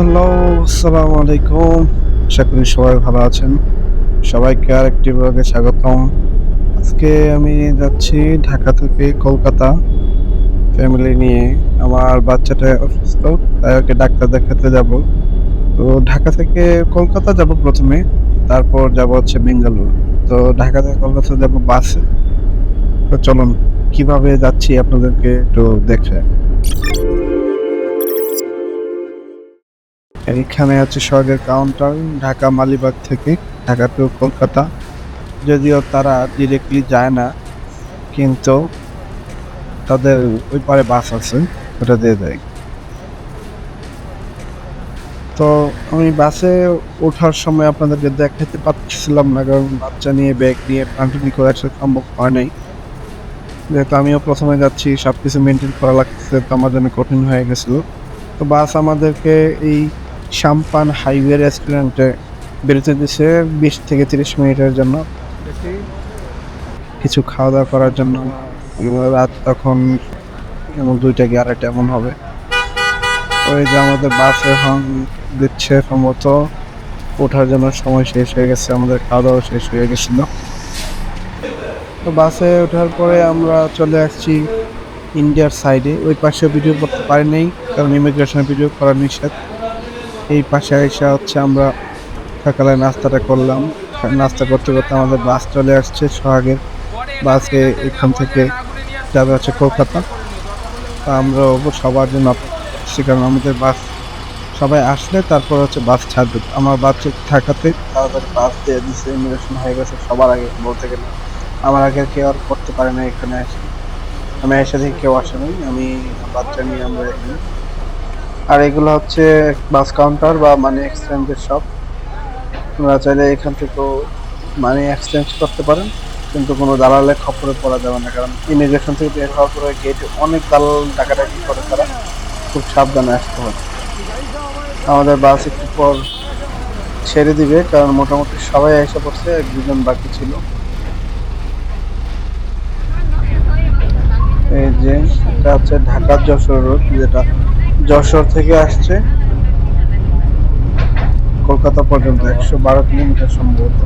Hello, আসসালামু আলাইকুম। আশা করি সবাই ভালো আছেন। সবাইকে আরেকটি ব্লগে স্বাগতম। আজকে আমি যাচ্ছি ঢাকা থেকে কলকাতা ফ্যামিলি নিয়ে। আমার বাচ্চাটা অসুস্থ, তাই ওকে ডাক্তার দেখাতে যাব। তো ঢাকা থেকে কলকাতা যাব প্রথমে, তারপর যাব হচ্ছে বেঙ্গালুরু। তো ঢাকা থেকে কলকাতা যাব বাসে। তো চলুন, কীভাবে যাচ্ছি আপনাদেরকে একটু দেখে। এইখানে হচ্ছে সড়কের কাউন্টার, ঢাকা, মালিবাগ থেকে ঢাকা টু কলকাতা। যদিও তারা ডিরেক্টলি যায় না, কিন্তু তাদের ওই পারে বাস আছে, ওটা দিয়ে দেয়। তো আমি বাসে ওঠার সময় আপনাদেরকে দেখাতে পারছিলাম না, কারণ বাচ্চা নিয়ে ব্যাগ নিয়ে কন্টিনিউ করা আসলে সম্ভব হয় নাই। যেহেতু আমিও প্রথমে যাচ্ছি সব কিছু মেনটেন করা লাগছে তো আমার জন্য কঠিন হয়ে গেছিল। তো বাস আমাদেরকে এই সাম্পান হাইওয়ে রেস্টুরেন্টে বেরোতে দিছে বিশ থেকে তিরিশ মিনিটের জন্য। কিছু খাওয়া দাওয়া করার জন্য। রাত তখন এবং দুইটা আড়াইটা এমন হবে। ওই যে আমাদের বাস এখন দিচ্ছে সম্ভবত। ওঠার জন্য সময় শেষ হয়ে গেছে, আমাদের খাওয়া দাওয়া শেষ হয়ে গেছিল। তো বাসে ওঠার পরে আমরা চলে আসছি ইন্ডিয়ার সাইডে। ওই পাশে ভিডিও করতে পারি কারণ ইমিগ্রেশনে ভিডিও করা নিষেধ। এই পাশে এসে হচ্ছে আমরা সকালে নাস্তাটা করলাম। নাস্তা করতে করতে আমাদের বাস চলে আসছে সোহাগের। বাসে এখান থেকে যাবে হচ্ছে কলকাতা। তা আমরা সবার জন্য করছি কারণ আমাদের বাস সবাই আসলে তারপর হচ্ছে বাস ছাড়বে। আমার বাচ্চা থাকাতে তাড়াতাড়ি বাস দিয়ে দিচ্ছে ইমিগ্রেশন হয়ে গেছে, সবার আগে বলতে গেলে। আমার আগে কেউ আর করতে পারে না এখানে এসে। আমি এসে থেকে কেউ আসে নাই। আমি বাচ্চা নিয়ে আমরা এখানে আর এগুলো হচ্ছে বাস কাউন্টার বা মানি এক্সচেঞ্জের শপ আপনারা চাইলে এখান থেকেও মানি এক্সচেঞ্জ করতে পারেন, কিন্তু কোনো দালালে খপরে পড়া যাবে না, কারণ ইমিগ্রেশন থেকে বের হওয়ার পরে গেটে অনেক দালাল ডাকাডাকি করে তারা। খুব সাবধানে আসতে হবে। আমাদের বাস একটু পর ছেড়ে দিবে, কারণ মোটামুটি সবাই এসে পড়ছে এক দুজন বাকি ছিল। এই যে, এটা হচ্ছে ঢাকা যশোর রোড যেটা যশোর থেকে আসছে। কলকাতা পর্যন্ত একশো বারো কিলোমিটার সম্ভবত।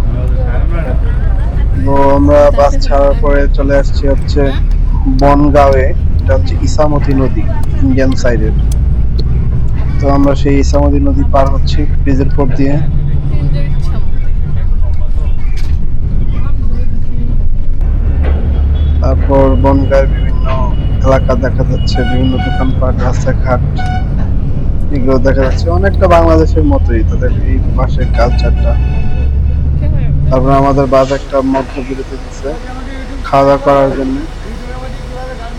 তো আমরা বাস ছাড়ার পরে চলে আসছি হচ্ছে বনগাঁওয়ে। এটা হচ্ছে ইসামতি নদী, ইন্ডিয়ান সাইডের তো আমরা সেই ইসামতি নদী পার হচ্ছি ব্রিজের পর দিয়ে। তারপর বনগাঁয়ের এলাকা দেখা যাচ্ছে, বিভিন্ন দোকানপাট, রাস্তাঘাট, এগুলো দেখা যাচ্ছে। অনেকটা বাংলাদেশের মতোই তাদের এই পাশের কালচারটা তারপর আমাদের বাস একটা মধ্য বিরতি দিচ্ছে খাওয়া দাওয়া করার জন্য।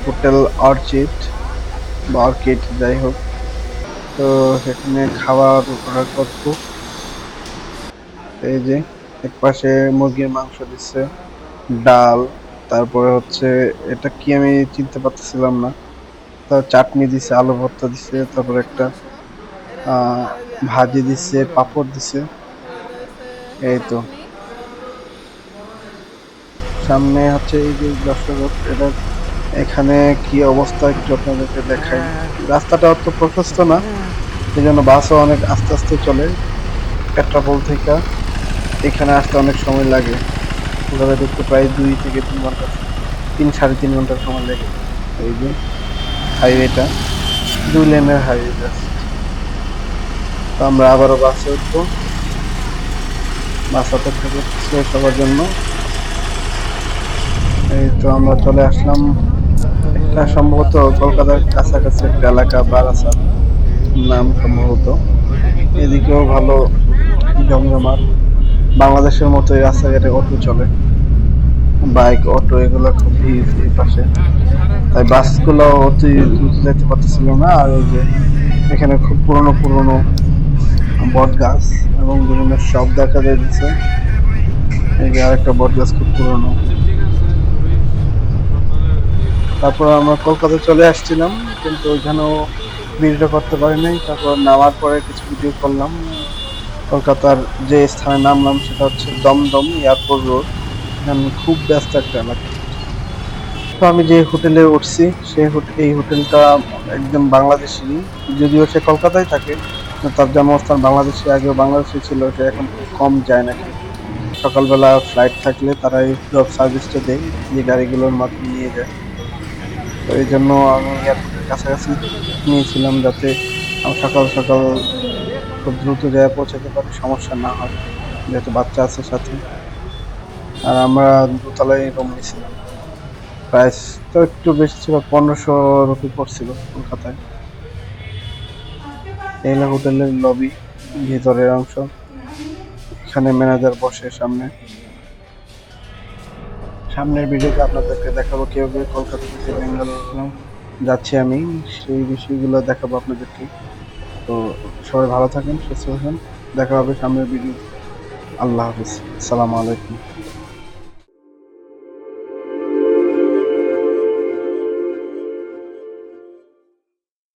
হোটেল অর্চিড বা অর্কিড যাই হোক। তো সেখানে খাবার অর্ডার করব এই যে এক পাশে মুরগির মাংস দিচ্ছে, ডাল। তারপরে হচ্ছে, এটা কি আমি চিনতে পারতেছিলাম না। তো চাটনি দিছে, আলু ভর্তা দিছে, তারপরে একটা ভাজি দিছে, পাপড় দিছে। এই তো। সামনে হচ্ছে এই যে দর্শক, এটা এখানে কি অবস্থা একটু আপনাদেরকে দেখাই। রাস্তাটা অত প্রশস্ত না এই জন্য বাসও অনেক আস্তে আস্তে চলে পেট্রাপোল থেকে। এখানে আসতে অনেক সময় লাগে। কলকাতা ঢুকতে প্রায় দুই থেকে তিন ঘণ্টা, তিন সাড়ে তিন ঘণ্টার সময় লেগে। এই যে হাইওয়েটা দুই লেনের হাইওয়ে জাস্ট তো আমরা আবারও বাসে উঠবো। বাস অপেক্ষা করতেছে সবার জন্য। এই তো আমরা চলে আসলাম এটা সম্ভবত কলকাতার কাছাকাছি একটা এলাকা বারাসা নাম সম্ভবত। এদিকেও ভালো জমজমাট। বাংলাদেশের মতো এই রাস্তাঘাটে অটো চলে। বাইক, অটো, এগুলো খুব ভিড় পাশে। তাই বাসগুলো অতি দ্রুত যেতে পারতেছিল না। আর ওই যে এখানে খুব পুরনো পুরনো বট গাছ এবং বিভিন্ন সব দেখা যাচ্ছে এই যে আরেকটা বট গাছ খুব পুরনো। তারপর আমরা কলকাতা চলে আসছিলাম, কিন্তু ওইখানেও ভিডিও করতে পারি নাই তারপর নামার পরে কিছু ভিডিও করলাম। কলকাতার যে স্থানে নামলাম সেটা হচ্ছে দমদম এয়ারপোর্ট রোড। এখানে খুব ব্যস্ত একটা এলাকা। তো আমি যে হোটেলে উঠছি সেই হোটেল এই হোটেলটা একদম বাংলাদেশি। যদিও সে কলকাতায় থাকে তার জন্মস্থান বাংলাদেশে, আগেও বাংলাদেশে ছিল, সে এখন কম যায় নাকি সকালবেলা ফ্লাইট থাকলে তারা এই ড্রপ সার্ভিসটা দেয়, যে গাড়িগুলোর মাধ্যমে নিয়ে যায়। তো এই জন্য আমি এয়ারপোর্টের কাছাকাছি নিয়েছিলাম যাতে আমি সকাল সকাল খুব দ্রুত জায়গায় পৌঁছাতে পারি, সমস্যা না হয়, যেহেতু বাচ্চা আছে সাথে। আর আমরা দোতলায় রুম নিয়েছিলাম প্রাইস তো একটু বেশি ছিল, পনেরোশো রুপি পড়ছিল কলকাতায়। এই হলো হোটেলের লবি ভিতরের অংশ। এখানে ম্যানেজার বসে সামনে। সামনের ভিডিওতে আপনাদেরকে দেখাবো কীভাবে কলকাতা থেকে বেঙ্গল যাচ্ছি আমি, সেই বিষয়গুলো দেখাবো আপনাদেরকে। তো সবাই ভালো থাকেন, সুস্থ থাকেন। দেখা হবে সামনের ভিডিও আল্লাহ হাফিজ। আসসালামু আলাইকুম।